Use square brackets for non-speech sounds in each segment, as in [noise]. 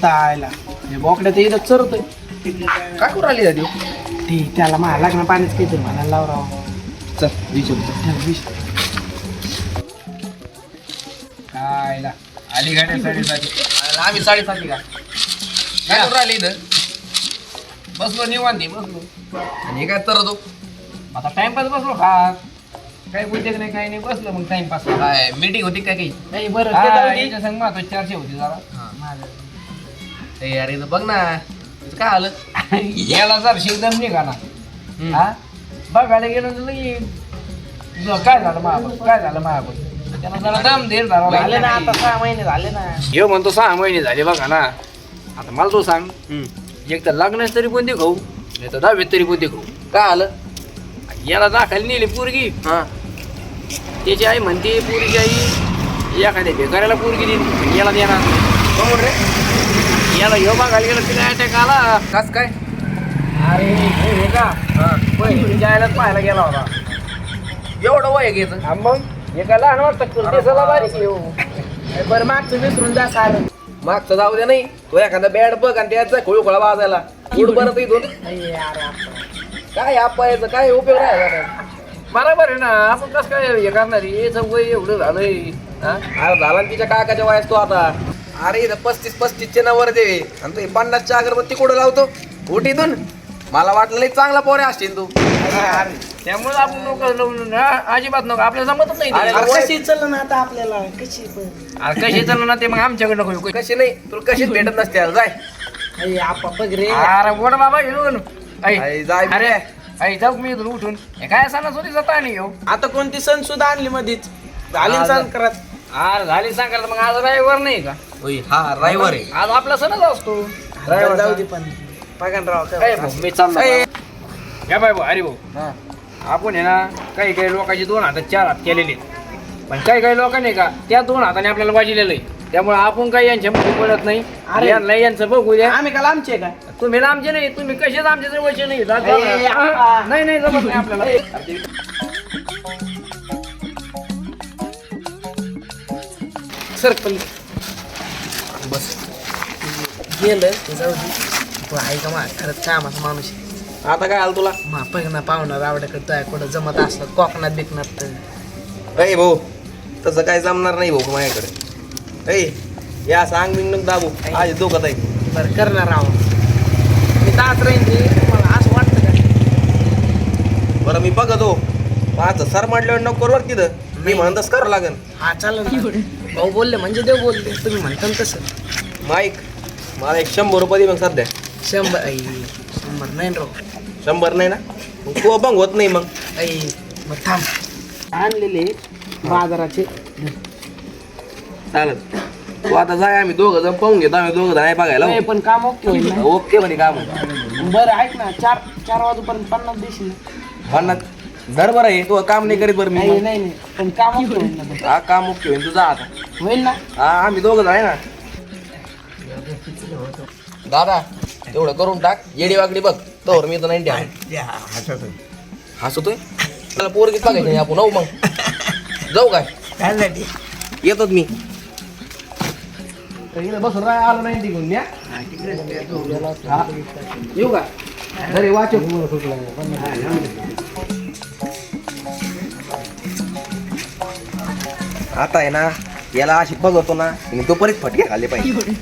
येता आयला. हे बोकड्या ते इथं चरतोय. काय करू राहिली दादी? ती त्याला मला लागणं पाणीच काहीतरी म्हणायला लाव राव. चल विचारू त्याला विष. कायला आली गाडी साडेसाती आम्ही साडेसाती का? काय करू राहिली इथं? बसलो निवांती बसलो. आणि हे काय तर तो आता टाइमपास बसलो खात काही बोलते नाही काही नाही बसलो मग टाइमपास काय मीटिंग होती काय काही? नाही बरं दे. याच्या संग महत्वाची चर्चा होती जरा. ए अरे बघ ना. काय आलं? याला जर शिवदम निघाला. हा? बघायला गेलो तर लगी ज- काय झालं महाबत काय झालं महाबत त्याला जरा दम झाले ना. आता सहा महिने झाले ना. ह्यो म्हणतो सहा महिने झाले बघा ना. आता मला तो सांग. एक तर लग्नास तरी कोणते खाऊ नाही तर दहावीत तरी कोणते खाऊ काय आलं? याला दाखल नेली पोरगी. हा. त्याची आई म्हणते पोरीची आई एखाद्या भिकाऱ्याला पोरगी देईन याला देणार. याला ह्यो बघायला गेलं तिला अटॅक आला कस काय? अरे हे हे का? पहिली पाहायला गेला होता. एवढं वय हा मग? एका लहान वाटतं? दिसायला बारीक आहे हो. बरं मागचं विसरून जा सारं. मागचं जाऊ दे नाही. तो एखादा बॅड बघ आणि त्याचा खोळू खोळा वाजायला. उड परत इथून. काय आपायचं काय उपयोग नाही. बरोबर आहे ना आपण कसं काय हे करणार? याचं वय एवढं झालंय. हा? अरे झाला ना तिच्या काकाच्या वयास तो आता. अरे इथं पस्तीस पस्तीसचे नवर दे आणि तू पन्नासच्या अगरबत्ती कुठं लावतो? उठीतून मला वाटलं लई चांगला पोरे असशील तू. त्यामुळे आपण लोक लावून हा, अजिबात नको. आपल्याला जमतच नाही ते. अरे कशी आता आपल्याला? कशी पण. अरे कशी ना ते मग आमच्याकडनं होईल कशी नाही तुला कशीच भेटत नसते यार, जाय. अरे आपा बघ रे. अरे बोड बाबा घेऊन. आई, जाय अरे आई जाऊ मी इथून उठून. हे काय सणासुदी जाता नाही हो आता कोणती सण सुद्धा आणली मधीच. झाली सण करत. अरे झाली सांगायला मग आज रविवार नाही का? होय, हा रायवर आहे. आज आपला सणच असतो. जाऊ दे पण. पगनराव काय काय भाऊ, मी चाललो. ए. या बाय भाऊ अरे भाऊ. हा. आपण आहे ना काही काही लोकांचे दोन हातात चार हात केलेले आहेत. पण काही काही लोकांनी का त्या दोन हाताने आपल्याला वाजलेलं आहे. त्यामुळे आपण काही यांच्या मध्ये पडत नाही. अरे. यांना यांचं बघू द्या. आम्ही का लांबचे का? तुम्ही लांबचे नाही तुम्ही कसेच आमच्या जवळचे नाही. जा- ए. नाही नाही जमत नाही आपल्याला. सर्कल बस. गेलं ते जाऊ दे. तू आहे का मा खरंच कामाचा माणूस आहे? आता काय आलं तुला? मा बघ ना पाहुणा आवड्याकडे काय कुठं जमत असलं कोकणात बिकणात तर. अय भाऊ तसं काय जमणार नाही भाऊ माझ्याकडे. ऐ या सांग बिंग दाबू. आज दोघं ताई. बरं करणार राव. मी तास राहीन ते मला असं वाटतं का? बरं मी बघतो. माझं सर म्हटल्यावर नको करू बरं तिथं. मी म्हणतच करावं लागेल. हा चालेल ना. भाऊ बोलले म्हणजे देव बोलले. तुम्ही म्हणता ना तसं. माईक मला एक शंभर रुपये दे मग सध्या. शंभर आई शंभर नाही राव. शंभर नाही ना? मग तू अभंग होत नाही मग. आई मग थांब. आणलेले बाजाराचे. चालत तू आता जाय आम्ही दोघं जण पाहून घेतो. आम्ही दोघं जाय बघायला. नाही, पण काम ओके होईल ना? ओके म्हणे काम. बरं ऐक ना चार चार वाजूपर्यंत पन्नास देशील? म्हणणार धर बरं आहे तू काम नाही करीत बरं नाही मी नाही नाही. पण काम [laughs] होईल ना. हा काम ओके होईल तू जा आता. होईल ना? हा आम्ही दोघं जाय ना? दादा तेवढं करून टाक. येडी वाकडी बघ. तोवर मी तर नाही द्या हसतोय मला पोरगीच बघायची नाही आपण जाऊ मग. जाऊ काय? येतोच मी. बसून राय आलो नाही तिकडून हा. येऊ का? घरी वाचू आता आहे ना याला अशी बघतो ना आणि तो परत फटके खाल्ले पाहिजे.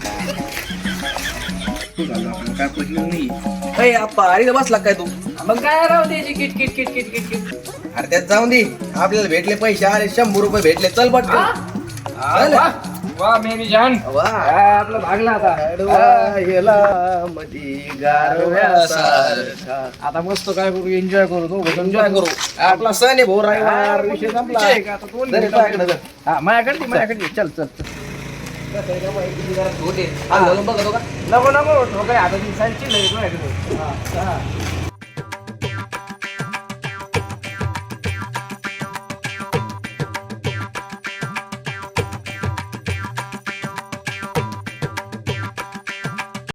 अय आप्पा अरे बसला काय तू? मग काय राव त्याची किट किट किट किट किट किट? अरे त्यात जाऊन दे. आपल्याला भेटले पैसे अरे शंभर रुपये भेटले. चल पटकन. चल. वा मेरी जान. आपला भागला आता. मधी गारव्यासारखा. आता मस्त काय करू एन्जॉय करू तो एन्जॉय करू. आपला सण आहे भाऊ रविवार. विषय संपला. हा माझ्याकडे माझ्याकडे. चल चल नको नको ठोकाय आता साईडची लई.